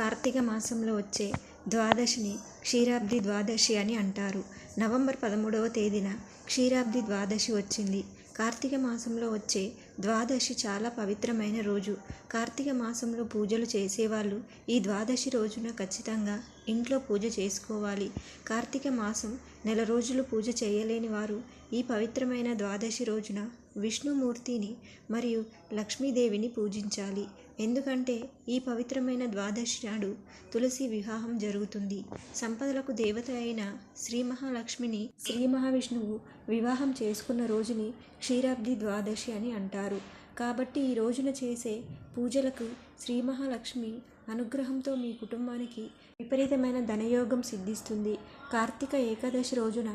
కార్తీక మాసంలో వచ్చే ద్వాదశిని క్షీరాబ్ది ద్వాదశి అని అంటారు. నవంబర్ పదమూడవ తేదీన క్షీరాబ్ది ద్వాదశి వచ్చింది. కార్తీక మాసంలో వచ్చే ద్వాదశి చాలా పవిత్రమైన రోజు. కార్తీక మాసంలో పూజలు చేసేవాళ్ళు ఈ ద్వాదశి రోజున ఖచ్చితంగా ఇంట్లో పూజ చేసుకోవాలి. కార్తీక మాసం నెల రోజులు పూజ చేయలేని వారు ఈ పవిత్రమైన ద్వాదశి రోజున విష్ణుమూర్తిని మరియు లక్ష్మీదేవిని పూజించాలి. ఎందుకంటే ఈ పవిత్రమైన ద్వాదశి నాడు తులసి వివాహం జరుగుతుంది. సంపదలకు దేవత అయిన శ్రీ మహాలక్ష్మిని శ్రీ మహావిష్ణువు వివాహం చేసుకున్న రోజుని క్షీరాబ్ది ద్వాదశి అని అంటారు. కాబట్టి ఈ రోజున చేసే పూజలకు శ్రీ మహాలక్ష్మి అనుగ్రహంతో మీ కుటుంబానికి విపరీతమైన ధనయోగం సిద్ధిస్తుంది. కార్తీక ఏకాదశి రోజున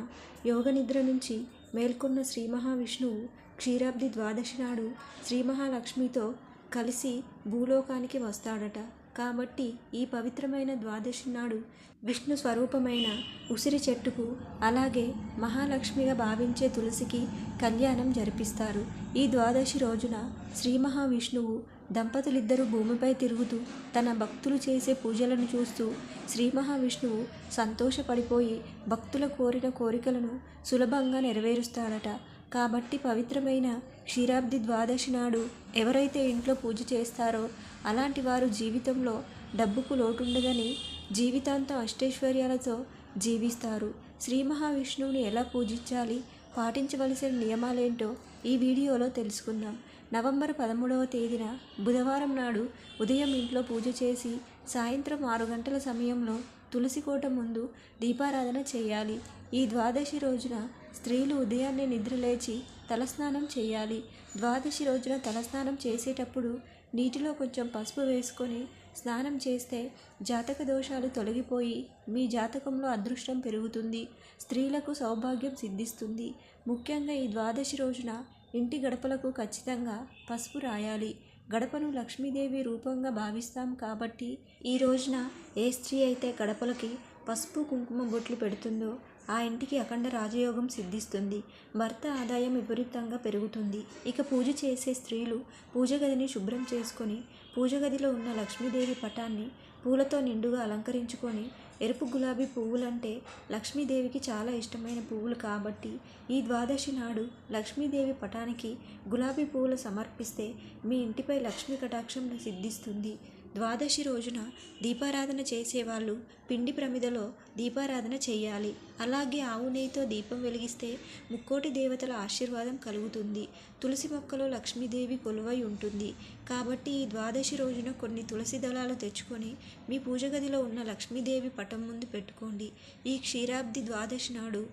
యోగ నిద్ర నుంచి మేల్కొన్న శ్రీ మహావిష్ణువు క్షీరాబ్ది ద్వాదశి నాడు శ్రీ మహాలక్ష్మితో కలిసి భూలోకానికి వస్తాడట. కాబట్టి ఈ పవిత్రమైన ద్వాదశి నాడు విష్ణు స్వరూపమైన ఉసిరి చెట్టుకు అలాగే మహాలక్ష్మిగా భావించే తులసికి కళ్యాణం జరిపిస్తారు. ఈ ద్వాదశి రోజున శ్రీ మహావిష్ణువు దంపతులిద్దరూ భూమిపై తిరుగుతూ తన భక్తులు చేసే పూజలను చూస్తూ శ్రీ మహావిష్ణువు సంతోషపడిపోయి భక్తుల కోరిన కోరికలను సులభంగా నెరవేరుస్తాడట. కాబట్టి పవిత్రమైన క్షీరాబ్ది ద్వాదశి నాడు ఎవరైతే ఇంట్లో పూజ చేస్తారో అలాంటి వారు జీవితంలో డబ్బుకు లోటుండదని జీవితాంతం అష్టైశ్వర్యాలతో జీవిస్తారు. శ్రీ మహావిష్ణువుని ఎలా పూజించాలి? పాటించవలసిన నియమాలేంటో ఈ వీడియోలో తెలుసుకుందాం. నవంబర్ పదమూడవ తేదీన బుధవారం నాడు ఉదయం ఇంట్లో పూజ చేసి సాయంత్రం ఆరు గంటల సమయంలో తులసి కోట ముందు దీపారాధన చేయాలి. ఈ ద్వాదశి రోజున స్త్రీలు ఉదయాన్నే నిద్రలేచి తలస్నానం చేయాలి. ద్వాదశి రోజున తలస్నానం చేసేటప్పుడు నీటిలో కొంచెం పసుపు వేసుకొని స్నానం చేస్తే జాతక దోషాలు తొలగిపోయి మీ జాతకంలో అదృష్టం పెరుగుతుంది. స్త్రీలకు సౌభాగ్యం సిద్ధిస్తుంది. ముఖ్యంగా ఈ ద్వాదశి రోజున ఇంటి గడపలకు ఖచ్చితంగా పసుపు రాయాలి. గడపను లక్ష్మీదేవి రూపంగా భావిస్తాం కాబట్టి ఈ రోజున ఏ స్త్రీ అయితే గడపలకి పసుపు కుంకుమ బొట్లు పెడుతుందో ఆ ఇంటికి అఖండ రాజయోగం సిద్ధిస్తుంది. భర్త ఆదాయం విపరీతంగా పెరుగుతుంది. ఇక పూజ చేసే స్త్రీలు పూజ గదిని శుభ్రం చేసుకొని పూజ గదిలో ఉన్న లక్ష్మీదేవి పటాన్ని పూలతో నిండుగా అలంకరించుకొని ఎరుపు గులాబీ పువ్వులంటే లక్ష్మీదేవికి చాలా ఇష్టమైన పువ్వులు కాబట్టి ఈ ద్వాదశి నాడు లక్ష్మీదేవి పటానికి గులాబీ పువ్వులు సమర్పిస్తే మీ ఇంటిపై లక్ష్మీ కటాక్షం సిద్ధిస్తుంది. ద్వాదశి రోజున దీపారాధన చేసేవాళ్ళు పిండి ప్రమిదలో దీపారాధన చేయాలి. అలాగే ఆవు నెయ్యితో దీపం వెలిగిస్తే ముక్కోటి దేవతల ఆశీర్వాదం కలుగుతుంది. తులసి మొక్కలో లక్ష్మీదేవి కొలువై ఉంటుంది. కాబట్టి ఈ ద్వాదశి రోజున కొన్ని తులసి దళాలు తెచ్చుకొని మీ పూజ గదిలో ఉన్న లక్ష్మీదేవి పటం ముందు పెట్టుకోండి. ఈ క్షీరాబ్ది ద్వాదశి నాడు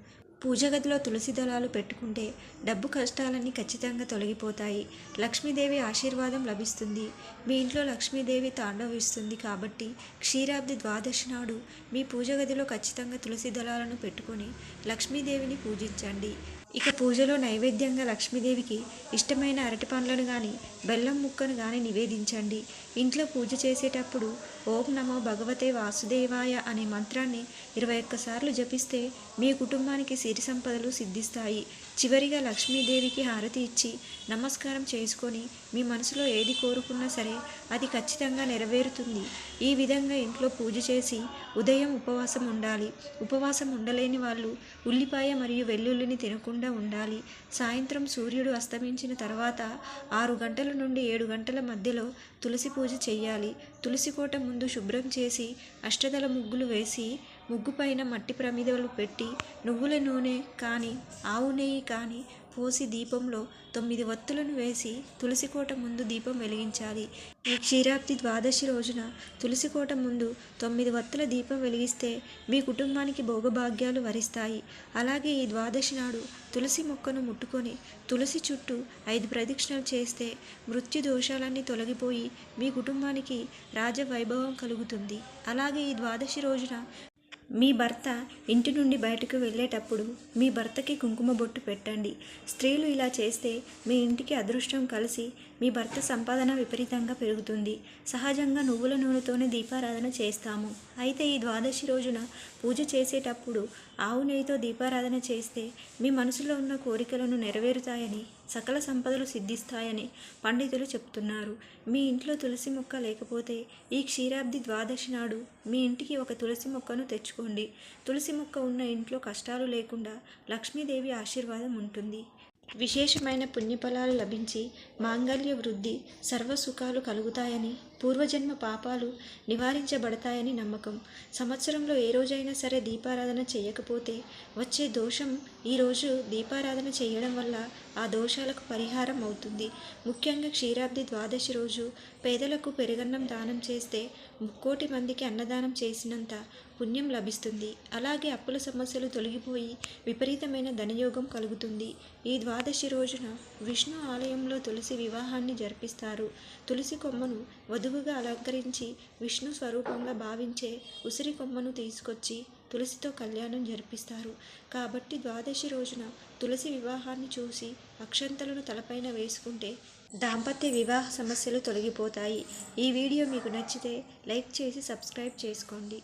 పూజ గదిలో తులసి దళాలు పెట్టుకుంటే డబ్బు కష్టాలన్నీ ఖచ్చితంగా తొలగిపోతాయి. లక్ష్మీదేవి ఆశీర్వాదం లభిస్తుంది. మీ ఇంట్లో లక్ష్మీదేవి తాండవిస్తుంది కాబట్టి క్షీరాబ్ది ద్వాదశి నాడు మీ పూజ గదిలో ఖచ్చితంగా తులసి దళాలను పెట్టుకొని లక్ష్మీదేవిని పూజించండి. ఇక పూజలో నైవేద్యంగా లక్ష్మీదేవికి ఇష్టమైన అరటి పండ్లను కానీ బెల్లం ముక్కను కానీ నివేదించండి. ఇంట్లో పూజ చేసేటప్పుడు ఓం నమో భగవతే వాసుదేవాయ అనే మంత్రాన్ని ఇరవై ఒక్కసార్లు జపిస్తే మీ కుటుంబానికి సిరి సంపదలు సిద్ధిస్తాయి. చివరిగా లక్ష్మీదేవికి హారతి ఇచ్చి నమస్కారం చేసుకొని మీ మనసులో ఏది కోరుకున్నా సరే అది ఖచ్చితంగా నెరవేరుతుంది. ఈ విధంగా ఇంట్లో పూజ చేసి ఉదయం ఉపవాసం ఉండాలి. ఉపవాసం ఉండలేని వాళ్ళు ఉల్లిపాయ మరియు వెల్లుల్లిని తినకుండా ఉండాలి. సాయంత్రం సూర్యుడు అస్తమించిన తర్వాత ఆరు గంటల నుండి ఏడు గంటల మధ్యలో తులసి పూజ చేయాలి తులసి కోట ముందు శుభ్రం చేసి అష్టదళ ముగ్గులు వేసి ముగ్గు పైన మట్టి ప్రమిదలు పెట్టి నువ్వుల నూనె కానీ ఆవు నెయ్యి కానీ పోసి దీపంలో తొమ్మిది వత్తులను వేసి తులసికోట ముందు దీపం వెలిగించాలి. ఈ క్షీరాబ్ది ద్వాదశి రోజున తులసికోట ముందు తొమ్మిది వత్తుల దీపం వెలిగిస్తే మీ కుటుంబానికి భోగభాగ్యాలు వరిస్తాయి. అలాగే ఈ ద్వాదశి నాడు తులసి మొక్కను ముట్టుకొని తులసి చుట్టూ ఐదు ప్రదక్షిణలు చేస్తే మృత్యు దోషాలన్నీ తొలగిపోయి మీ కుటుంబానికి రాజవైభవం కలుగుతుంది. అలాగే ఈ ద్వాదశి రోజున మీ భర్త ఇంటి నుండి బయటకు వెళ్ళేటప్పుడు మీ భర్తకి కుంకుమ బొట్టు పెట్టండి. స్త్రీలు ఇలా చేస్తే మీ ఇంటికి అదృష్టం కలిసి మీ భర్త సంపాదన విపరీతంగా పెరుగుతుంది. సహజంగా నువ్వుల నూనెతోనే దీపారాధన చేస్తాము. అయితే ఈ ద్వాదశి రోజున పూజ చేసేటప్పుడు ఆవు నెయ్యితో దీపారాధన చేస్తే మీ మనసులో ఉన్న కోరికలను నెరవేరుతాయని సకల సంపదలు సిద్ధిస్తాయని పండితులు చెప్తున్నారు. మీ ఇంట్లో తులసి మొక్క లేకపోతే ఈ క్షీరాబ్ది ద్వాదశి నాడు మీ ఇంటికి ఒక తులసి మొక్కను తెచ్చుకోండి. తులసి మొక్క ఉన్న ఇంట్లో కష్టాలు లేకుండా లక్ష్మీదేవి ఆశీర్వాదం ఉంటుంది. విశేషమైన పుణ్యఫలాలు లభించి మాంగళ్య వృద్ధి సర్వసుఖాలు కలుగుతాయని పూర్వజన్మ పాపాలు నివారించబడతాయని నమ్మకం. సంవత్సరంలో ఏ రోజైనా సరే దీపారాధన చేయకపోతే వచ్చే దోషం ఈరోజు దీపారాధన చేయడం వల్ల ఆ దోషాలకు పరిహారం అవుతుంది. ముఖ్యంగా క్షీరాబ్ది ద్వాదశి రోజు పేదలకు పెరుగన్నం దానం చేస్తే ముక్కోటి మందికి అన్నదానం చేసినంత పుణ్యం లభిస్తుంది. అలాగే అప్పుల సమస్యలు తొలగిపోయి విపరీతమైన ధనయోగం కలుగుతుంది. ఈ ద్వాదశి రోజున విష్ణు ఆలయంలో తులసి వివాహాన్ని జరిపిస్తారు. తులసి కొమ్మను వధువుగా అలంకరించి విష్ణు స్వరూపంగా భావించే ఉసిరి కొమ్మను తీసుకొచ్చి తులసితో కళ్యాణం జరిపిస్తారు. కాబట్టి ద్వాదశి రోజున తులసి వివాహాన్ని చూసి అక్షంతలను తలపైన వేసుకుంటే దాంపత్య వివాహ సమస్యలు తొలగిపోతాయి. ఈ వీడియో మీకు నచ్చితే లైక్ చేసి సబ్స్క్రైబ్ చేసుకోండి.